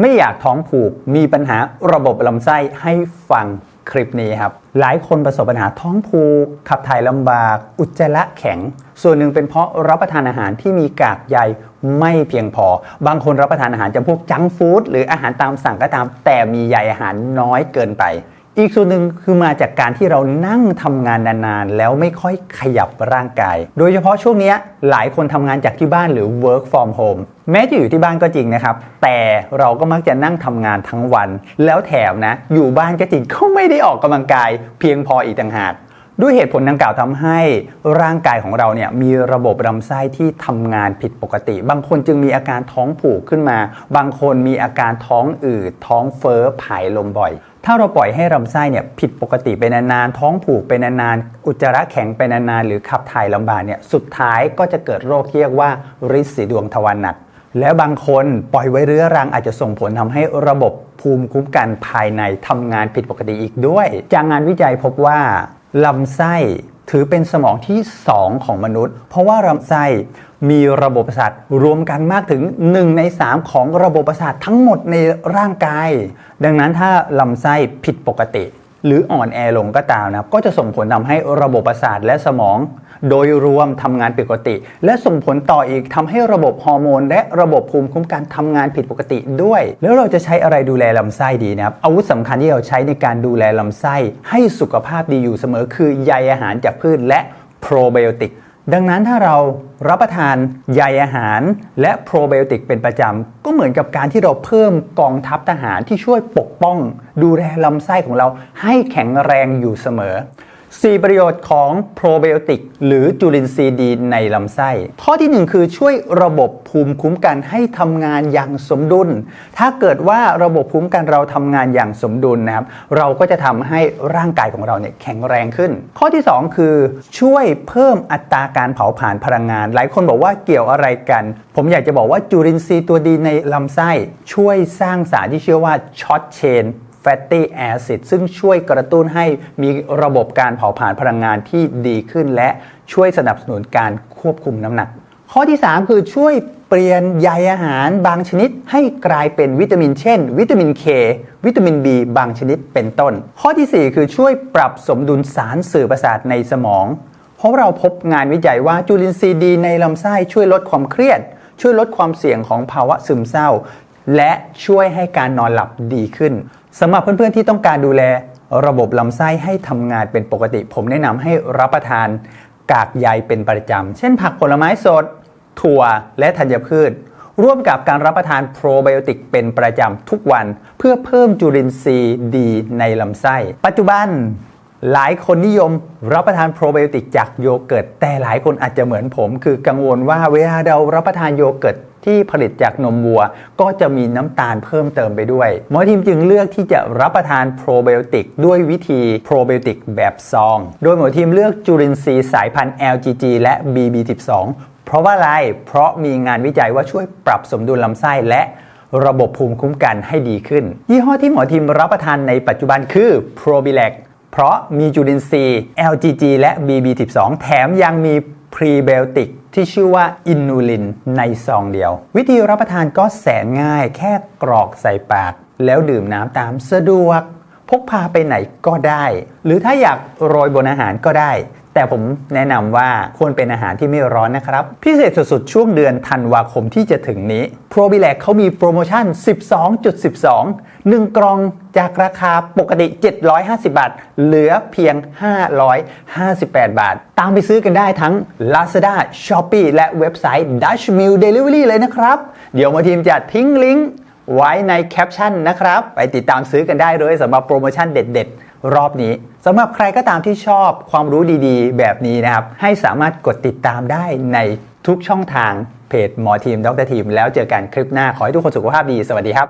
ไม่อยากท้องผูกมีปัญหาระบบลำไส้ให้ฟังคลิปนี้ครับ หลายคนประสบปัญหาท้องผูก ขับถ่ายลำบาก อุจจาระแข็ง ส่วนหนึ่งเป็นเพราะรับประทานอาหารที่มีกากใยไม่เพียงพอ บางคนรับประทานอาหารจำพวกจังฟู้ดหรืออาหารตามสั่งก็ตาม แต่มีใยอาหารน้อยเกินไป อีกส่วนหนึ่งคือมาจากการที่เรานั่งทำงานนานๆ แล้วไม่ค่อยขยับร่างกาย โดยเฉพาะช่วงนี้หลายคนทำงานจากที่บ้านหรือ work from home แม้จะอยู่ที่บ้านก็จริงนะครับ แต่เราก็มักจะนั่งทำงานทั้งวัน แล้วแถมนะ อยู่บ้านก็จริงก็ไม่ได้ออกกำลังกาย เพียงพออีกต่างหาก ด้วยเหตุผลดังกล่าวทำให้ร่างกายของเราเนี่ยมีระบบลำไส้ที่ทำงานผิดปกติ บางคนจึงมีอาการท้องผูกขึ้นมา บางคนมีอาการท้องอืดท้องเฟ้อผายลมบ่อย ถ้าเราปล่อยให้ลำไส้เนี่ยผิดปกติไปนานๆท้องผูกไปนานๆอุจจาระแข็งไปนานๆหรือขับถ่ายลำบากเนี่ยสุดท้ายก็จะเกิดโรคที่เรียกว่าริดสีดวงทวารหนักแล้วบางคนปล่อยไว้เรื้อรังอาจจะส่งผลทำให้ระบบภูมิคุ้มกันภายในทำงานผิดปกติอีกด้วย จากงานวิจัยพบว่า ลำไส้ถือเป็นสมองที่ 2 ของมนุษย์ เพราะว่าลำไส้มีระบบประสาทรวมกันมากถึง 1 ใน 3 ของระบบประสาททั้งหมดในร่างกาย ดังนั้นถ้าลำไส้ผิดปกติ หรืออ่อนแอลงก็ตามนะครับก็จะส่งผลทำให้ระบบประสาทและสมอง โดยรวมทำงานผิดปกติ และส่งผลต่ออีกทำให้ระบบฮอร์โมน และระบบภูมิคุ้มกันทำงานผิดปกติด้วย แล้วเราจะใช้อะไรดูแลลำไส้ดีนะครับอาวุธสำคัญที่เราใช้ในการดูแลลำไส้ ให้สุขภาพดีอยู่เสมอคือใยอาหารจากพืชและโปรไบโอติก ดังนั้นถ้าเรารับประทานใยอาหาร และโปรไบโอติกเป็นประจำ ก็เหมือนกับการที่เราเพิ่มกองทัพทหารที่ช่วยปกป้อง ดูแลลำไส้ของเราให้แข็งแรงอยู่เสมอ 4 ประโยชน์ของโปรไบโอติกหรือจุลินทรีย์ดีในลำไส้ ข้อที่ 1 คือช่วยระบบภูมิคุ้มกันให้ทำงานอย่างสมดุล ถ้าเกิดว่าระบบภูมิคุ้มกันเราทำงานอย่างสมดุลนะครับ เราก็จะทำให้ร่างกายของเราเนี่ยแข็งแรงขึ้น ข้อที่ 2 คือ ช่วยเพิ่มอัตราการเผาผลาญพลังงาน หลายคนบอกว่าเกี่ยวอะไรกัน ผมอยากจะบอกว่าจุลินทรีย์ตัวดีในลำไส้ ช่วยสร้างสารที่ชื่อว่าช็อตเชน fatty acid ซึ่งช่วยกระตุ้นให้มีระบบการเผาผลาญพลังงานที่ดีขึ้น และช่วยสนับสนุนการควบคุมน้ำหนัก ข้อที่ 3 คือช่วยเปลี่ยนใยอาหารบางชนิดให้กลายเป็นวิตามิน เช่น วิตามิน K วิตามิน B บางชนิดเป็นต้น ข้อทีสี่4 คือช่วยปรับสมดุลสารสื่อประสาทในสมอง เพราะเราพบงานวิจัยว่าจุลินทรีย์ดีในลำไส้ช่วยลดความเครียด ช่วยลดความเสี่ยงของภาวะซึมเศร้า และช่วยให้การนอนหลับดีขึ้น สำหรับเพื่อนๆที่ต้องการดูแลระบบลำไส้ให้ทำงานเป็นปกติ ผมแนะนำให้รับประทานกากใยเป็นประจำ เช่นผักผลไม้สด ถั่วและธัญพืช ร่วมกับการรับประทานโปรไบโอติกเป็นประจำทุกวัน เพื่อเพิ่มจุลินทรีย์ดีในลำไส้ ปัจจุบัน หลายคนนิยมรับประทานโปรไบโอติกจากโยเกิร์ตแต่หลายคนอาจจะเหมือนผม คือกังวลว่าเวลาเรารับประทานโยเกิร์ตที่ผลิตจากนมวัว ก็จะมีน้ำตาลเพิ่มเติมไปด้วยหมอทีมจึงเลือกที่จะรับประทานโปรไบโอติกด้วยวิธีโปรไบโอติกแบบซอง โดยหมอทีมเลือกจุลินทรีย์สายพันธุ์ LGG และ BB12 เพราะว่าอะไร เพราะมีงานวิจัยว่าช่วยปรับสมดุลลำไส้และระบบภูมิคุ้มกันให้ดีขึ้น ยี่ห้อที่หมอทีมรับประทานในปัจจุบันคือ Probilac เพราะมีจุลินทรีย์ LGG และ BB12 แถมยังมีพรีเบลติกที่ชื่อว่าอินูลินในซองเดียว วิธีรับประทานก็แสนง่ายแค่กรอกใส่ปาก แล้วดื่มน้ำตามสะดวก พกพาไปไหนก็ได้ หรือถ้าอยากโรยบนอาหารก็ได้ แต่ผมแนะนำว่าควรเป็นอาหารที่ไม่ร้อนนะครับ พิเศษสุดๆ ช่วงเดือนธันวาคมที่จะถึงนี้ p r o b i l a c เขามีโปรโมชั่น 12.12 1 กล่องจากราคาปกติ 750 บาท เหลือเพียง 558 บาท ตามไปซื้อกันได้ทั้ง Lazada, Shopee และเว็บไซต์ Dutch Mill Delivery เลยนะครับ เดี๋ยวมาทีมจะทิ้งลิงก์ไว้ในแคปชั่นนะครับ ไปติดตามซื้อกันได้เลยสำหรับโปรโมชั่นเด็ด ๆ รอบนี้สำหรับใครก็ตามที่ชอบความรู้ดีๆ แบบนี้นะครับ ให้สามารถกดติดตามได้ในทุกช่องทางเพจหมอทีมดรทีม แล้วเจอกันคลิปหน้าขอให้ทุกคนสุขภาพดีสวัสดีครับ